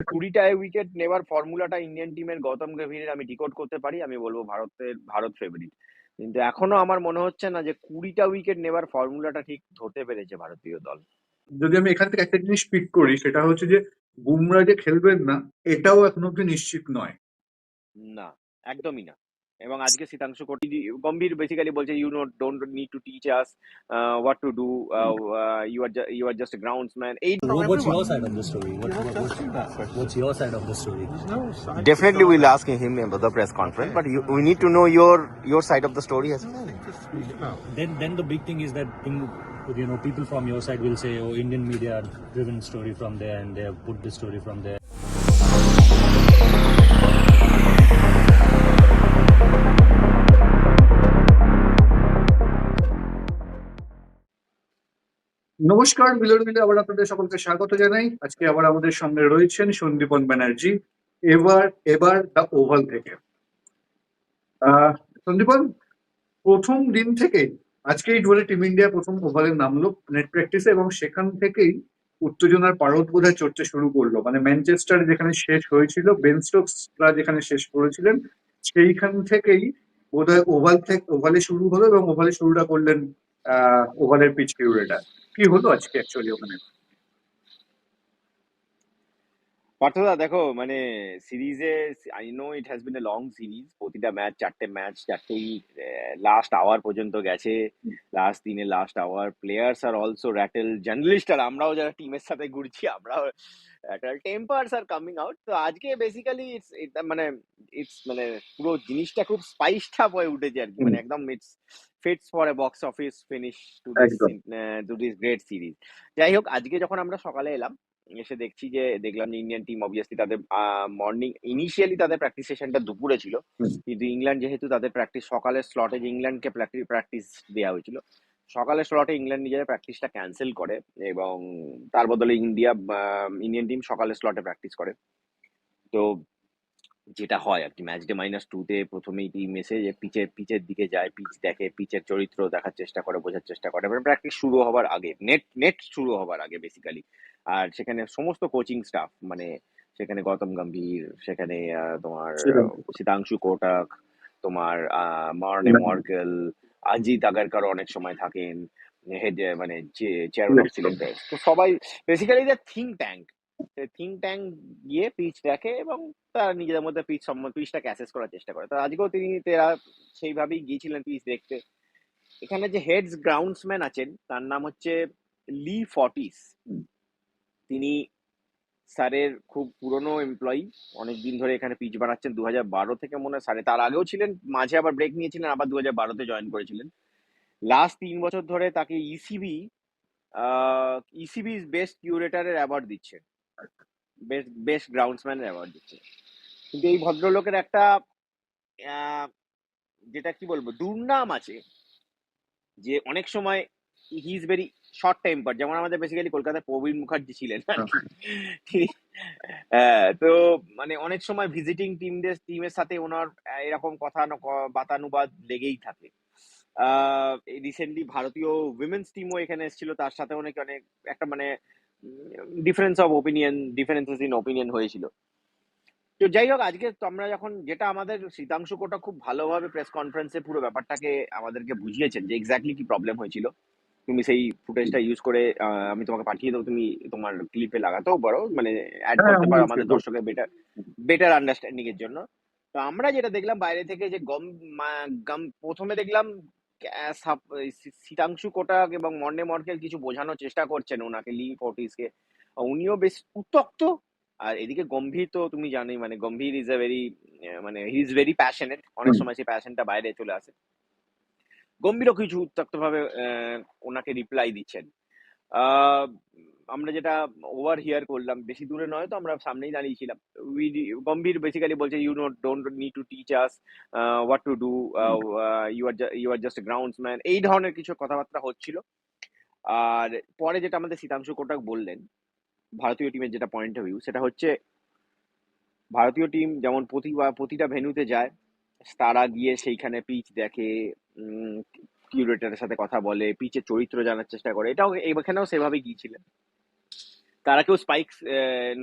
কুড়িটা উইকেট নেবার ফর্মুলাটা ইন্ডিয়ান টিমের গৌতম গভীরের আমি ডিকোড করতে পারি আমি বলব ভারতের ভারত ফেভারিট কিন্তু এখনও আমার মনে হচ্ছে না যে কুড়িটা উইকেট নেবার ফর্মুলাটা ঠিক ধরতে পেরেছে ভারতীয় দল। যদি আমি এখান থেকে একটা জিনিস পিক করি সেটা হচ্ছে যে বুমরা যে খেলবেন না এটাও এখন অব্দি নিশ্চিত নয়। না একদমই না। এবং আজকে শীতাংশু কোটি গম্ভীর বেসিক্যালি বলছে you know don't need to teach us what to do you are you are just groundsman এই So what, what's your side of the story? What, what, what's, what's your side of the story? Definitely, we'll ask him about the press conference, but you, we need to know your your side of the story as well. Then, then the big thing is that thing, you know, people from your side will say, "Oh, Indian media are driven story from there, and they have put this story from there." নমস্কার, মিলন মিলে আবার আপনাদের সকলকে স্বাগত জানাই। আজকে আবার আমাদের সঙ্গে রয়েছেন সন্দীপন ব্যানার্জি, এবার এবার দ্য ওভাল থেকে। সন্দীপন, প্রথম দিন থেকে আজকেই ধরে টিম ইন্ডিয়া প্রথম ওভালে নামলো নেট প্র্যাকটিসে এবং সেখান থেকেই উত্তেজনার পারদ বোধহয় চড়তে শুরু করল। মানে ম্যানচেস্টার যেখানে শেষ হয়েছিল বেন স্টোকসরা যেখানে শেষ করেছিলেন সেইখান থেকেই বোধহয় ওভাল থেকে, ওভালে শুরু হলো এবং ওভালে শুরুটা করলেন, আহ, ওভালের পিচ কিউরেটার কি হলো আজকে অ্যাকচুয়ালি ওখানে? পার্থদা, দেখো মানে সিরিজে I know it has been a long series প্রতিটা ম্যাচ চারটে ম্যাচ চারটেই লাস্ট আওয়ার পর্যন্ত গেছে। লাস্ট দিনে লাস্ট আওয়ার প্লেয়ার্স আর অলসো র্যাটেল জার্নালিস্ট আর আমরাও যারা টিমের সাথে ঘুরছি, আমরাও rattle tempers are coming out তো আজকে বেসিক্যালি ইটস মানে ইটস মানে পুরো জিনিসটা খুব স্পাইস টাপ হয়ে উঠেছে আর কি মানে একদম it's fits for a box office finish to this. To this great series যাই হোক আজকে যখন আমরা সকালে এলাম এসে দেখছি যে দেখলাম যে ইন্ডিয়ান টিম অবভিয়াসলি তাদের মর্নিং ইনিশিয়ালি তাদের প্র্যাকটিস সেশনটা দুপুরে ছিল। কিন্তু ইংল্যান্ড যেহেতু তাদের প্র্যাকটিস সকালের স্লটে যে ইংল্যান্ডকে প্র্যাকটিস দেওয়া হয়েছিল সকালের স্লটে ইংল্যান্ড নিজেদের প্র্যাকটিসটা ক্যান্সেল করে এবং তার বদলে ইন্ডিয়া ইন্ডিয়ান টিম সকালের স্লটে প্র্যাকটিস করে। তো যেটা হয় আর কি ম্যাচ ডে মাইনাস টুতে প্রথমেই টিম এসে যে পিচের পিচের দিকে যায় পিচ দেখে পিচের চরিত্র দেখার চেষ্টা করে বোঝার চেষ্টা করে। মানে প্র্যাকটিস শুরু হবার আগে নেট নেট শুরু হবার আগে বেসিক্যালি আর সেখানে সমস্ত কোচিং স্টাফ মানে সেখানে গৌতম গম্ভীর সেখানে তোমার শীতাংশু। কোটাক তোমার আহ, মার্নে। মর্কেল অজিত আগারকার অনেক সময় থাকেন হেড মানে যে চেয়ারম্যান ছিলেন তো সবাই basically the think tank think tank গিয়ে পিচ দেখে এবং তারা নিজেদের মধ্যে পিচ সম্বন্ধে পিচটাকে অ্যাসেস করার চেষ্টা করে। তো আজকেও তিনি তারা সেইভাবেই গিয়েছিলেন পিচ দেখতে। এখানে যে হেডস গ্রাউন্ডসম্যান আছেন, তার নাম হচ্ছে লি ফর্টিস তিনি স্যারের খুব পুরনো এমপ্লয়ি অনেকদিন ধরে এখানে পিচ বানাচ্ছেন দু হাজার বারো থেকে মনে হয় স্যারে তার আগেও ছিলেন, মাঝে আবার ব্রেক নিয়েছিলেন, আবার দু হাজার বারোতে জয়েন করেছিলেন। লাস্ট তিন বছর ধরে তাকে ইসিবি ইসিবি বেস্ট কিউরেটারের অ্যাওয়ার্ড দিচ্ছে। বেস্ট বেস্ট গ্রাউন্ডসম্যানের অ্যাওয়ার্ড দিচ্ছে। কিন্তু এই ভদ্রলোকের একটা যেটা কি বলব দুর্নাম আছে যে অনেক সময় he is very short temper যেমন আমাদের বেসিক্যালি কলকাতায় প্রবীণ মুখার্জি ছিলেন। তিনি- হ্যাঁ, তো মানে অনেক সময় ভিজিটিং টিমদের টিমের সাথে ওনার এরকম কথা বাতানুবাদ লেগেই থাকে। রিসেন্টলি ভারতীয় উইমেন্স টিমও এখানে এসেছিল তার সাথে অনেক অনেক একটা মানে difference of opinion differences in opinion হয়েছিল। তো যাই হোক আজকে আমরা যখন যেটা আমাদের শীতাংশু কোটা খুব ভালোভাবে প্রেস কনফারেন্সে পুরো ব্যাপারটাকে আমাদেরকে বুঝিয়েছেন যে এক্স্যাক্টলি কি প্রবলেম হয়েছিল। তুমি সেই ফুটেজটা ইউজ করে আমি তোমাকে পাঠিয়ে দেবো তুমি তোমার ক্লিপে লাগাতেও পারো মানে অ্যাড হ্যাঁ, করতে পারো আমাদের দর্শকের বেটার বেটার আন্ডারস্ট্যান্ডিং এর জন্য। তো আমরা যেটা দেখলাম বাইরে থেকে যে গম প্রথমে দেখলাম শীতাংশু কোটাক এবং মর্নে মর্কেল কিছু বোঝানোর চেষ্টা করছেন ওনাকে লি ফোর্টিসকে উনিও বেশ উত্তক্ত। আর এদিকে গম্ভীর তো তুমি জানোই মানে গম্ভীর ইজ এ ভেরি মানে হি ইজ ভেরি প্যাশনেট অনেক সময় সেই প্যাশনটা বাইরে চলে আসে। গম্ভীরও কিছু উত্তক্ত ভাবে ওনাকে রিপ্লাই দিচ্ছেন। আহ, আমরা যেটা ওভার হিয়ার করলাম বেশি দূরে নয় তো আমরা সামনেই দাঁড়িয়েছিলাম। উই গম্ভীর বেসিক্যালি বলছে you know don't need to teach us what to do you are you are just groundsman এই ধরনের কিছু কথাবার্তা হচ্ছিল। আর পরে যেটা আমাদের শীতাংশু কোটাক বললেন ভারতীয় টিমের যেটা পয়েন্ট অফ ভিউ সেটা হচ্ছে ভারতীয় টিম যেমন প্রতিবার প্রতিটা ভেন্যুতে যায় তারা গিয়ে সেইখানে পিচ দেখে কিউরেটারের সাথে কথা বলে পিচের চরিত্র জানার চেষ্টা করে। এটাও এখানেও সেভাবে গিয়েছিলেন। তারা কেউ স্পাইক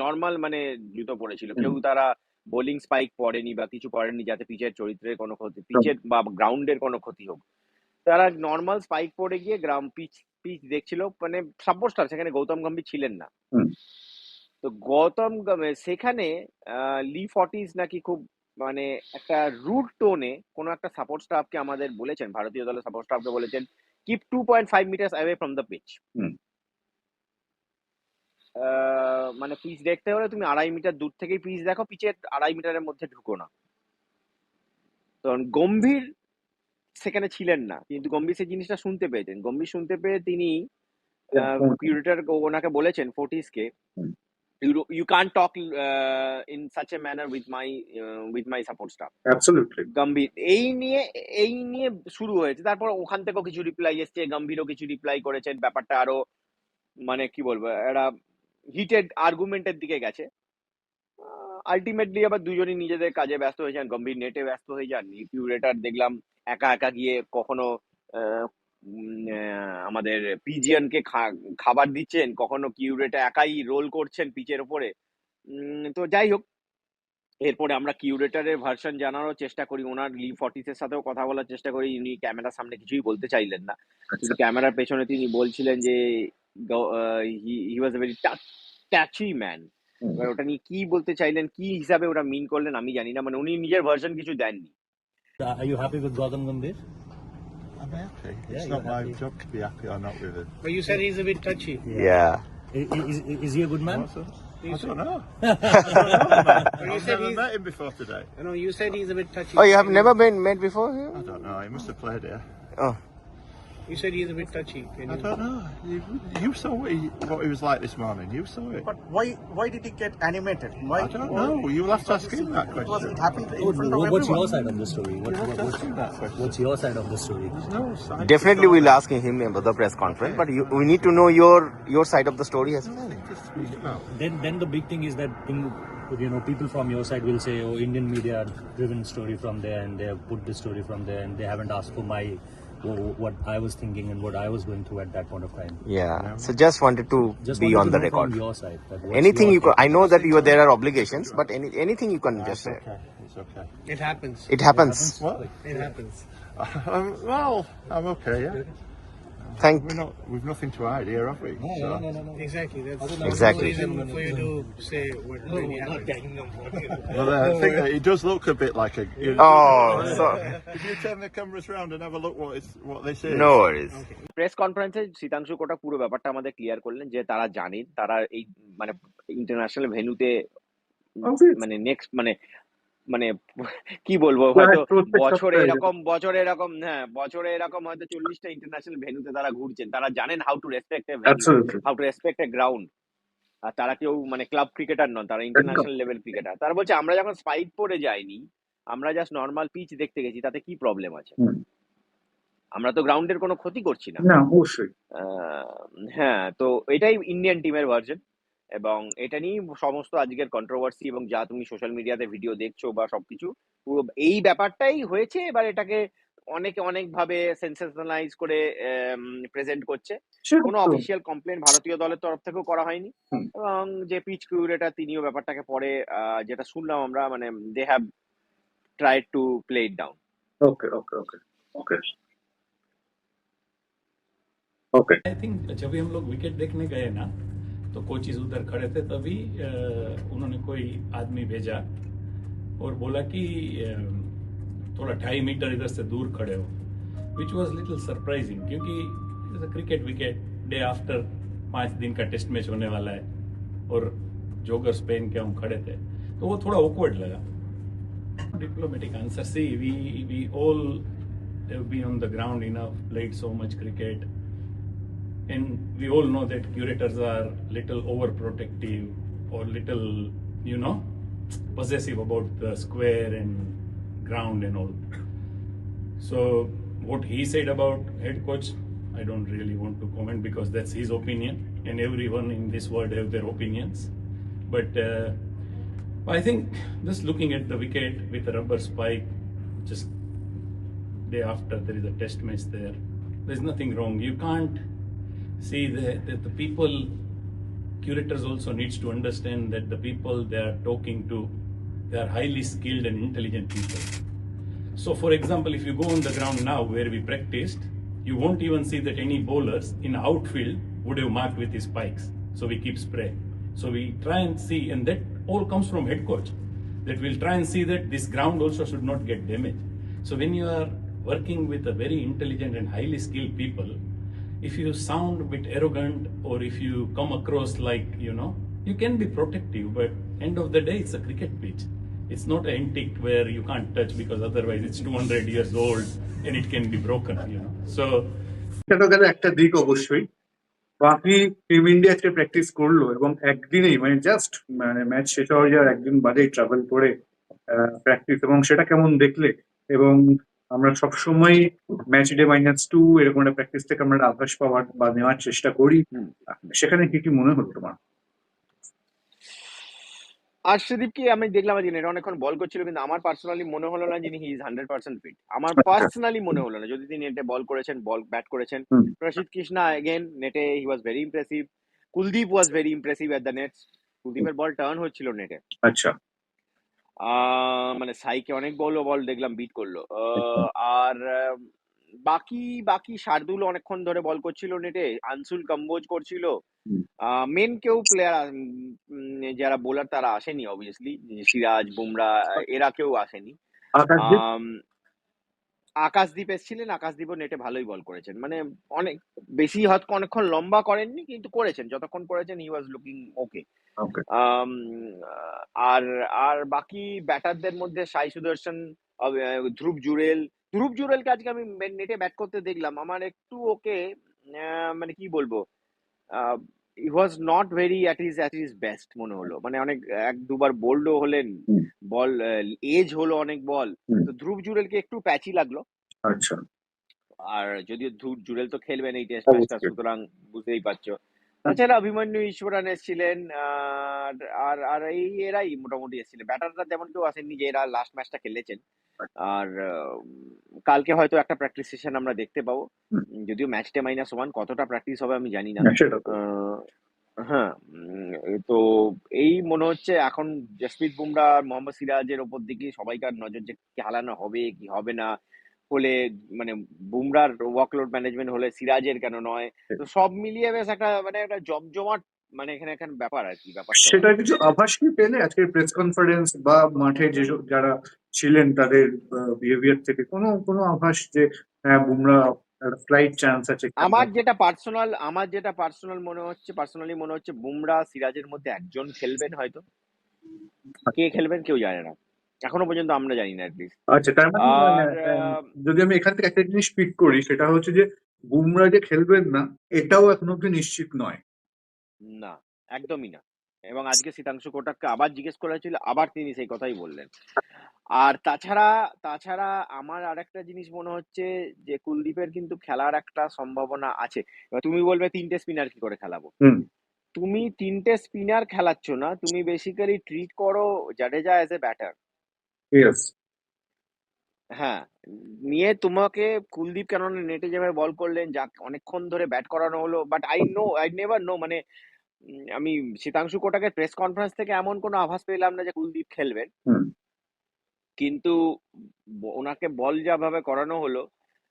নর্মাল মানে জুতো পরেছিল। কেউ তারা বোলিং স্পাইক পরেনি বা কিছু করেনি যাতে পিচের চরিত্রের কোনো ক্ষতি পিচের বা গ্রাউন্ডের কোনো ক্ষতি হোক। তারা নর্মাল স্পাইক পরে গিয়ে গ্রাউন্ড পিচ পিচ দেখছিল মানে সাপোর্টার সেখানে গৌতম গম্ভীর ছিলেন না। তো গৌতম সেখানে লি ফর্টিস নাকি খুব মানে একটা রুট টোনে কোনো একটা সাপোর্ট স্টাফকে আমাদের বলেছেন ভারতীয় দলের সাপোর্ট স্টাফকে বলেছেন keep two point five meters away from the pitch. মানে পিচ দেখতে হলে তুমি আড়াই মিটার দূর থেকেই পিচ দেখো পিচের আড়াই মিটারের মধ্যে ঢুকো না। কারণ গম্ভীর সেখানে ছিলেন না কিন্তু গম্ভীর সেই জিনিসটা শুনতে পেয়েছেন। গম্ভীর শুনতে পেয়ে তিনি কিউরেটার ওনাকে বলেছেন ফোর্টিসকে হুম। You can talk in such a manner with my with my support staff Gambhir এই নিয়ে এই নিয়ে শুরু হয়েছে। তারপর ওখান থেকেও কিছু রিপ্লাই এসছে গম্ভীরও কিছু রিপ্লাই করেছেন। ব্যাপারটা আরও মানে কি বলব একটা হিটেড আর্গুমেন্টের দিকে গেছে। আলটিমেটলি আবার দুজনই নিজেদের কাজে ব্যস্ত হয়ে যান গম্ভীর নেটে ব্যস্ত হয়ে যান। কিউরেটার দেখলাম একা একা গিয়ে কখনো আমাদের পিজিয়ানকে খাবার দিচ্ছেন কখনো কিউরেটা একাই রোল করছেন পিচের ওপরে। উম, তো যাই হোক এরপরে আমরা কিউরেটারের ভার্সন জানারও চেষ্টা করি। ওনার লি ফর্টিসের সাথেও কথা বলার চেষ্টা করি। উনি ক্যামেরার সামনে কিছুই বলতে চাইলেন না। আচ্ছা। কিন্তু ক্যামেরার পেছনে তিনি বলছিলেন যে হি ওয়াজ এ ভেরি ট্যাচি ম্যান হুম। এবার ওটা নিয়ে কি বলতে চাইলেন কি হিসাবে ওটা মিন করলেন আমি জানি না মানে উনি নিজের ভার্সন কিছু দেননি Uh, Are you happy with Gautam Gambhir? I'm happy. Yeah, It's you're not my happy. job to be happy or not with it. But you said he's a bit touchy. Yeah. I- i- Is, is he a good man? What's that? I You don't know. But you I've said never he's. met him before today. No, you said he's a bit touchy. Oh, you have never been met before I here? don't know. He must have played here. Oh. You said he's a bit touchy. Can I you? don't know. You, you saw what he, what he was like this morning. You saw it. But why why did he get animated? Why? I don't know. You'll have to ask him that Because it question. happened in What- front of what's your side of the story? What, You'll have what, to what's, ask him that question. what's your side of the story? There's no side Definitely, we'll ask him about the press conference. But you, we need to know your your side of the story as well. Just speak about. Then, then the big thing is that in, you know people from your side will say, "Oh, Indian media are driven story from there, and they have put this story from there, and they haven't asked for my wh- what I was thinking and what I was going through at that point of time." Yeah. So just wanted to Just be wanted on to the know record. from your side. That Anything your you could. take? I know that you are, there are obligations, but any anything you can just It's say. okay. It's okay. It happens. It happens. What? It happens. Um, well, I'm okay. Yeah. Thank. We're not. We've nothing to hide here, have we? No, So- no, no, no, no. Exactly. That's Exactly. no reason for you to say what really happened. Well, uh, I think that he does look a bit like a. You know, Oh, so If you turn the cameras round and have a look, what it's what this is. no worries. Press কনফারেন্সে শীতাংশু কোটা পুরো ব্যাপারটা আমাদের clear করলেন যে তারা জানেন তারা এই মানে ইন্টারন্যাশনাল ভেন্যুতে মানে নেক্সট মানে মানে কি বলব? হয়তো বছরে এরকম বছরে এরকম হ্যাঁ বছরে এরকম হয়তো চল্লিশটা ইন্টারন্যাশনাল ভেন্যুতে তারা ঘুরছেন। তারা জানেন how to respect how to respect a ground আর তারা কেউ মানে ক্লাব ক্রিকেটার নন তারা ইন্টারন্যাশনাল লেভেল ক্রিকেটার তারা বলছে আমরা যখন স্পাইক পরে যাইনি আমরা জাস্ট নর্মাল পিচ দেখতে গেছি তাতে কি প্রবলেম আছে? আমরা তো গ্রাউন্ডের কোনো ক্ষতি করছি না। অবশ্যই। হ্যাঁ তো এটাই ইন্ডিয়ান টিমের ভার্জন এবং এটা নিয়েই সমস্ত আজকের কন্ট্রোভার্সি এবং যা তুমি সোশ্যাল মিডিয়াতে ভিডিও দেখছো বা সবকিছু পুরো এই ব্যাপারটাই হয়েছে এবার এটাকে অনেকে অনেক ভাবে সেন্সেশনালাইজ করে প্রেজেন্ট করছে সে কোনো তো- অফিসিয়াল কমপ্লেন ভারতীয় দলের তরফ থেকেও করা হয়নি হুম। এবং যে পিচ কিউরেটার তিনিও ব্যাপারটাকে পরে আহ, যেটা শুনলাম আমরা মানে they have try to play it down okay okay okay okay okay I think जब भी हम लोग विकेट देखने गए ना तो कोचिज उधर खड़े थे तभी उन्होंने कोई आदमी भेजा और बोला कि थोड़ा ढाई मीटर इधर से दूर खड़े हो विच वॉज़ लिटिल सरप्राइजिंग क्योंकि क्रिकेट विकेट डे आफ्टर पाँच दिन का टेस्ट मैच होने वाला है और जोगर्स पहन के हम खड़े थे। तो वो थोड़ा awkward लगा। Diplomatic answer see we we all been on the ground enough, played so much cricket and we all know that curators are little overprotective or little you know possessive about the square and ground and all. So what he said about head coach i don't really want to comment because that's his opinion and everyone in this world have their opinions. But uh, i think just looking at the wicket with a rubber spike just day after there is a test match there there's nothing wrong. You can't see the, the people curators also needs to understand that the people they are talking to, they are highly skilled and intelligent people. So, for example, if you go on the ground now where we practiced, you won't even see that any bowlers in outfield would have marked with his spikes. So we keep spray. So we try and see, and that all comes from head coach. That we'll try and see that this ground also should not get damaged. So when you are working with a very intelligent and highly skilled people, if you sound a bit arrogant or if you come across like you know, you can be protective, but end of the day, it's a cricket pitch. It's not an antique where you can't touch because otherwise it's 200 years old and it can be broken. You know, so সেটা গেলে একটা দিক অবশ্যই বাকি team India আজকে practice করলো এবং একদিনেই মানে জাস্ট মানে ম্যাচ শেষ হওয়ার যাওয়ার একদিন বাদেই ট্রাভেল করে প্র্যাকটিস এবং সেটা কেমন দেখলে এবং আমরা সবসময় ম্যাচ ডে মাইনাস টু এরকম একটা প্র্যাকটিস থেকে আমরা আভাস পাওয়ার বা নেওয়ার চেষ্টা করি। সেখানে কি কি মনে হলো তোমার? আর্শদীপকে আমি দেখলাম আজকে নেট অনেকক্ষণ বল করছিল কিন্তু আমার পার্সোনালি মনে হলো না যিনি he is hundred percent fit আমার পার্সোনালি মনে হলো না যদি তিনি নেটে বল করেছেন বল ব্যাট করেছেন। হুম। প্রসিদ্ধ কৃষ্ণা এগেন নেটে he was very impressive Kuldeep was very impressive at the nets কুলদীপের ball turn হচ্ছিল নেটে আচ্ছা। মানে সাইকে অনেক বল বল দেখলাম বিট করল। আহ, আর বাকি বাকি শার্দুল অনেকক্ষণ ধরে বল করছিল নেটে আনসুল কম্বোজ করছিল। মেন কেউ প্লেয়ার যারা বোলার তারা আসেনি অবভিয়াসলি সিরাজ বুমরা এরা কেউ আসেনি। আকাশদীপ আকাশদীপ এসেছিলেন আকাশদীপও নেটে ভালোই বল করেছেন। মানে অনেক বেশি হয়তো অনেকক্ষণ লম্বা করেননি কিন্তু করেছেন যতক্ষণ করেছেন হি ওয়াজ লুকিং ওকে আর আর বাকি ব্যাটারদের মধ্যে সাই সুদর্শন ধ্রুব জুরেল। ধ্রুব জুরেলকে আজকে আমি নেটে ব্যাট করতে দেখলাম। আমার একটু ওকে মানে কি বলব he was not very at ease at his best মনে হলো। মানে অনেক এক দুবার বোল্ডও হলেন বল এজ হলো অনেক বল তো ধ্রুব জুরেলকে একটু প্যাচি লাগল। আচ্ছা। আর যদিও ধ্রুব জুরেল তো খেলবেন এই টেস্ট ম্যাচটা সুতরাং বুঝতেই পারছ। তাছাড়া অভিমন্যু ঈশ্বরান এসেছিলেন আর আর আর এই এরাই মোটামুটি এসেছিলেন। ব্যাটাররা তেমন কেউ আসেননি যে এরা লাস্ট ম্যাচটা খেলেছেন। আর আহ, কালকে হয়তো একটা প্র্যাকটিস সেশন আমরা দেখতে পাবো। যদিও ম্যাচটা মাইনাস ওয়ান কতটা প্র্যাকটিস হবে আমি জানি না। হ্যাঁ, তো। হ্যাঁ তো এই মনে হচ্ছে এখন জসপ্রীত বুমরা আর মোহাম্মদ সিরাজের ওপর দিকে সবাইকার নজর যে খেলানো হবে কি হবে না। হলে মানে বুমরার ওয়ার্কলোড ম্যানেজমেন্ট হলে সিরাজের কেন নয়? তো সব মিলিয়ে বেশ একটা মানে একটা জমজমাট মানে এখানে এখানে ব্যাপার আর কি ব্যাপারটা সেটা কিছু আভাস কি পেলে আজকের প্রেস কনফারেন্স বা মাঠে যে যারা ছিলেন তাদের বিহেভিয়ার থেকে? কোনো কোনো আভাস যে হ্যাঁ বুমরা ফ্লাইট চান্স আছে আমার যেটা পার্সোনাল আমার যেটা পার্সোনাল মনে হচ্ছে পার্সোনালি মনে হচ্ছে বুমরা সিরাজের মধ্যে একজন খেলবেন হয়তো। কে খেলবেন কেউ জানে না। এখনও পর্যন্ত আমরা জানি না অ্যাটলিস্ট আচ্ছা তার মানে আহ, যদি আমি এখান থেকে একটা জিনিস পিক করি সেটা হচ্ছে যে বুমরা যে খেলবেন না এটাও এখন অব্দি নিশ্চিত নয়। না একদমই না। এবং আজকে শীতাংশু কোটাককে আবার জিজ্ঞেস করা হয়েছিল আবার তিনি সেই কথাই বললেন। আর তাছাড়া তাছাড়া আমার আরেকটা জিনিস মনে হচ্ছে যে কুলদীপের কিন্তু খেলার একটা সম্ভাবনা আছে। এবার তুমি বলবে তিনটে স্পিনার কি করে খেলাবো? হুম। তুমি তিনটে স্পিনার খেলাচ্ছ না তুমি বেসিক্যালি ট্রিট করো Jadeja as a batter yes হ্যাঁ নিয়ে তোমাকে কুলদীপ কেন নেটে যেভাবে বল করলেন যা অনেকক্ষণ ধরে ব্যাট করানো হলো but I know I never know মানে উম, আমি শীতাংশু কোটাকে প্রেস কনফারেন্স থেকে এমন কোনো আভাস পেলাম না যে কুলদীপ খেলবেন। হুম। কিন্তু ব- ওনাকে বল যাভাবে করানো হলো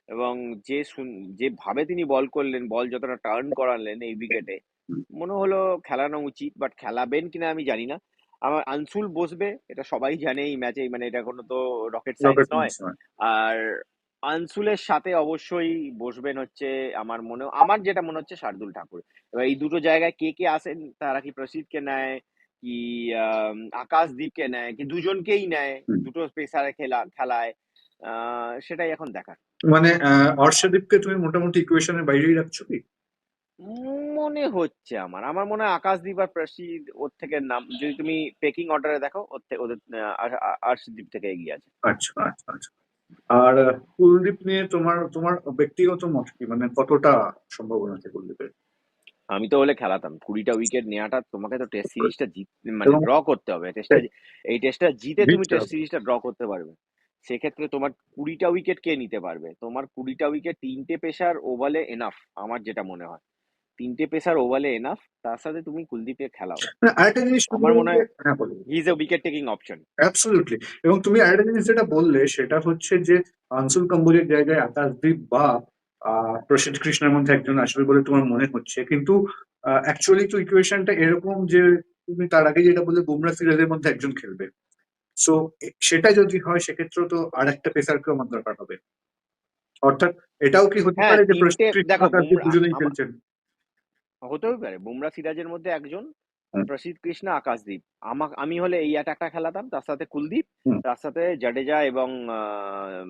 এবং যে সুন- যেভাবে তিনি বল করলেন বল যতটা টার্ন করালেন এই উইকেটে হুম। মনে হলো খেলানো উচিত বাট খেলাবেন কিনা আমি জানি না। আমার আনসুল বসবে এটা সবাই জানে এই ম্যাচে মানে এটা কোনো তো রকেট সায়েন্স নয়। আর আনসুলের সাথে অবশ্যই বসবেন হচ্ছে আমার মনে আমার যেটা মনে হচ্ছে শার্দুল ঠাকুর। এবার এই দুটো জায়গায় কে কে আসেন তারা কি প্রসিদ্ধকে নেয় কি আকাশদীপকে নেয় কি দুজনকেই নেয় দুটো স্পেসারে খেলা খেলায় আহ, সেটাই এখন দেখার। মানে অর্ষদীপকে তুমি মোটামুটি ইকুয়েশনের বাইরেই রাখছো কি? মনে হচ্ছে আমার। আমার মনে হয় আকাশদীপ আর প্রসিদ্ধ ওর থেকে নাম যদি তুমি পেকিং অর্ডারে দেখো ওর থেকে ওদের আর্শদীপ থেকে এগিয়ে আছে। আচ্ছা আচ্ছা আচ্ছা। আর কুলদীপ নিয়ে তোমার তোমার ব্যক্তিগত মত কি? মানে কতটা সম্ভাবনা আছে কুলদীপের? আমি তো হলে খেলাতাম কুড়িটা উইকেট নেওয়াটা তোমাকে তো টেস্ট সিরিজটা জিত মানে ড্র করতে হবে। টেস্টটা এই টেস্টটা জিতে তুমি টেস্ট। সিরিজটা ড্র করতে পারবে। সেক্ষেত্রে তোমার কুড়িটা উইকেট কে নিতে পারবে? তোমার কুড়িটা উইকেট তিনটে পেসার ওভালে এনাফ আমার যেটা মনে হয়। তিনটে পেসার ওভালে এনাফ তার সাথে তুমি কুলদীপকে খেলাও। না, আরেকটা জিনিস আমার মনে হয়- he is a wicket taking option absolutely এবং তুমি আরেকটা জিনিস যেটা বললে সেটা হচ্ছে যে আনসুল কাম্বুজের জায়গায় আকাশদীপ বা প্রসিদ্ধ কৃষ্ণের মধ্যে একজন আসবে বলে তোমার মনে হচ্ছে। কিন্তু অ্যাকচুয়ালি তো ইকুয়েশনটা এরকম যে তুমি তার আগে যেটা বললে বুমরা সিরাজের মধ্যে একজন খেলবে। সো সেটা যদি হয় সেক্ষেত্রে তো আর একটা পেসারকেও আমার দরকার হবে। অর্থাৎ এটাও কি হতে হ্যাঁ, পারে যে প্রসিদ্ধ দুজনেই খেলছেন? হতেও পারে। বুমরা সিরাজের মধ্যে একজন। প্রসিদ্ধ কৃষ্ণ আকাশদীপ আমা আমি হলে এই অ্যাটাকটা খেলাতাম তার সাথে কুলদীপ তার সাথে জাডেজা এবং আহ,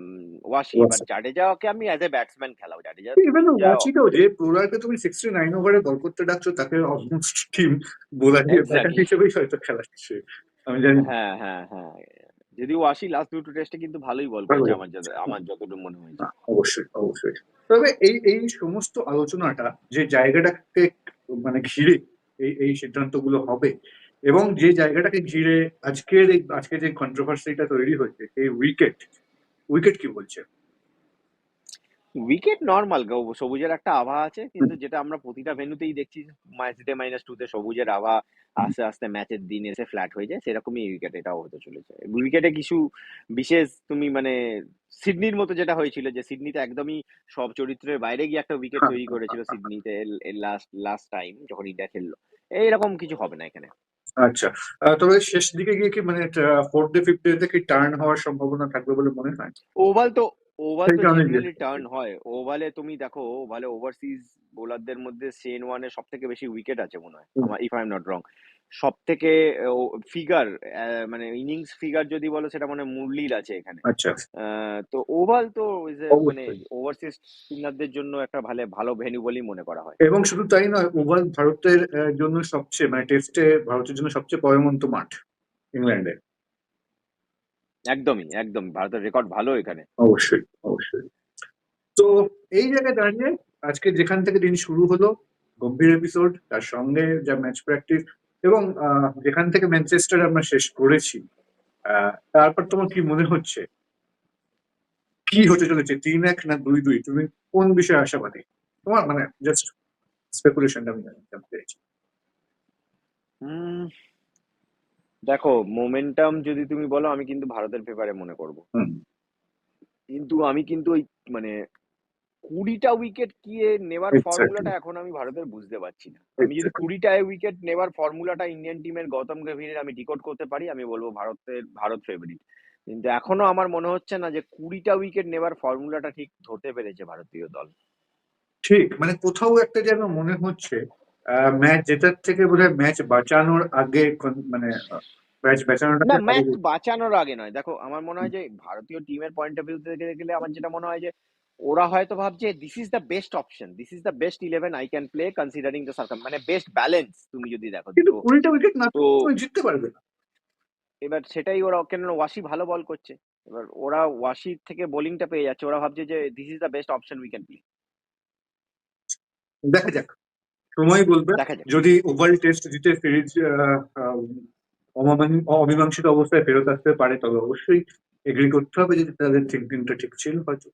ওয়াশি। এবার জাডেজাকে আমি অ্যাজ এ ব্যাটসম্যান খেলাও জাডেজা ইভেন ওয়াচিটাও যে বোলারকে তুমি সিক্সটি নাইন ওভারে বল করতে ডাকছো তাকে অলমোস্ট টিম বোলার হিসেবেই হয়তো খেলাচ্ছে আমি জানি। হ্যাঁ হ্যাঁ হ্যাঁ। যদি ওয়াশি লাস্ট দুটো টেস্টে কিন্তু ভালোই বল করেছে আমার যত- আমার যতটুকু মনে হয়েছে। না, অবশ্যই অবশ্যই। তবে এই এই সমস্ত আলোচনাটা যে জায়গাটাকে মানে ঘিরে এই এই সিদ্ধান্তগুলো হবে। এবং যে জায়গাটাকে ঘিরে আজকের এই আজকে যে কন্ট্রোভার্সিটা তৈরি হয়েছে, এই উইকেট উইকেট কি বলছে? উইকেট নর্মাল সবুজের একটা আভা আছে কিন্তু যেটা আমরা প্রতিটা ভেন্যুতেই দেখছি ম্যাচডে মাইনাস টু তে সবুজের আভা আস্তে আস্তে ম্যাচের দিন এসে ফ্ল্যাট হয়ে যায় সেরকমই উইকেট এটাও হতে চলেছে। উইকেটে কিছু বিশেষ তুমি মানে সিডনির মতো যেটা হয়েছিল যে সিডনিতে একদমই সব চরিত্রের বাইরে গিয়ে একটা উইকেট তৈরি করেছিল সিডনিতে লাস্ট লাস্ট টাইম যখন ইন্ডিয়া খেললো। এইরকম কিছু হবে না এখানে। আচ্ছা। তবে শেষ দিকে গিয়ে কি মানে ফোর্থ ডে ফিফথ ডে কি টার্ন হওয়ার সম্ভাবনা থাকবে বলে মনে হয়? ওভাল তো ওভাল তো জেনারেলি টার্ন হয়। ওভালে তুমি দেখো ওভালে ওভারসিজ বোলারদের মধ্যে সেন ওয়ানের সব থেকে বেশি উইকেট আছে মনে হয় আমার if I am not wrong সব থেকে ফিগার মানে ইনিংস ফিগার যদি বলো সেটা মানে মুরলির আছে এখানে। আচ্ছা। তো ওভাল তো মানে। ওভারসিজ স্পিনারদের জন্য একটা ভালো ভালো ভেন্যু বলেই মনে করা হয়। এবং শুধু তাই নয় ওভার ভারতের জন্য সবচেয়ে মানে টেস্টে ভারতের জন্য সবচেয়ে পয়মন্ত মাঠ ইংল্যান্ডে একদমই একদম। ভারতের রেকর্ড ভালো এখানে। অবশ্যই অবশ্যই। তো এই জায়গায় দাঁড়িয়ে আজকে যেখান থেকে দিন শুরু হলো গম্ভীর এপিসোড তার সঙ্গে যা ম্যাচ প্র্যাকটিস এবং যেখান থেকে ম্যানচেস্টার আমরা শেষ করেছি তারপর তোমার কি মনে হচ্ছে? কি হতে চলেছে তিন এক না দুই দুই? তুমি কোন বিষয়ে আশাবাদী? তোমার মানে জাস্ট স্পেকুলেশনটা আমি জানতে চাইছি। দেখো মোমেন্টাম যদি তুমি বলো আমি কিন্তু ভারতের পেপারে মনে করব। কিন্তু আমি কিন্তু ওই মানে কুড়িটা উইকেট কি নেবার ফর্মুলাটা এখন আমি ভারতের বুঝতে পারছি না। আমি যদি. কুড়িটা উইকেট নেবার ফর্মুলাটা ইন্ডিয়ান টিমের গৌতম গভীরের আমি ডিকোড করতে পারি আমি বলব ভারতের ভারত ফেভারিট কিন্তু এখনও আমার মনে হচ্ছে না যে কুড়িটা উইকেট নেবার ফর্মুলাটা ঠিক ধরতে পেরেছে ভারতীয় দল। ঠিক মানে কোথাও একটা যেন মনে হচ্ছে ম্যাচ জেতার থেকে বোধহয় ম্যাচ বাঁচানোর আগে মানে ম্যাচ বাঁচানোটা না ম্যাচ বাঁচানোর আগে নয়। দেখো আমার মনে হয় যে ভারতীয় টিমের পয়েন্ট অফ ভিউ থেকে গেলে আমার যেটা মনে হয় যে ওরা হয়তো ভাবছে this is the best option this is the best eleven I can play considering the circum মানে বেস্ট ব্যালেন্স তুমি যদি দেখো কিন্তু কুড়িটা উইকেট না তো- তুমি জিততে পারবে না। এবার সেটাই ওরা কেন ওয়াশি ভালো বল করছে। এবার ওরা ওয়াশির থেকে বোলিংটা পেয়ে যাচ্ছে। ওরা ভাবছে যে this is the best option we can play দেখা যাক। সময় বলবে যদি ওভার টেস্ট জিতে সিরিজ অমীমাংসিত অবস্থায় ফেরত আসতে পারে তবে অবশ্যই এগ্রি করতে হবে যে তাদের থিঙ্কিংটা ঠিক ছিল হয়তো।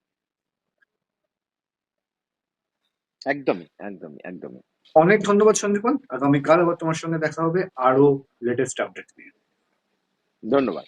একদমই একদমই একদমই। অনেক ধন্যবাদ সঞ্জীবন আগামীকাল আবার তোমার সঙ্গে দেখা হবে আরও লেটেস্ট আপডেট নিয়ে। ধন্যবাদ।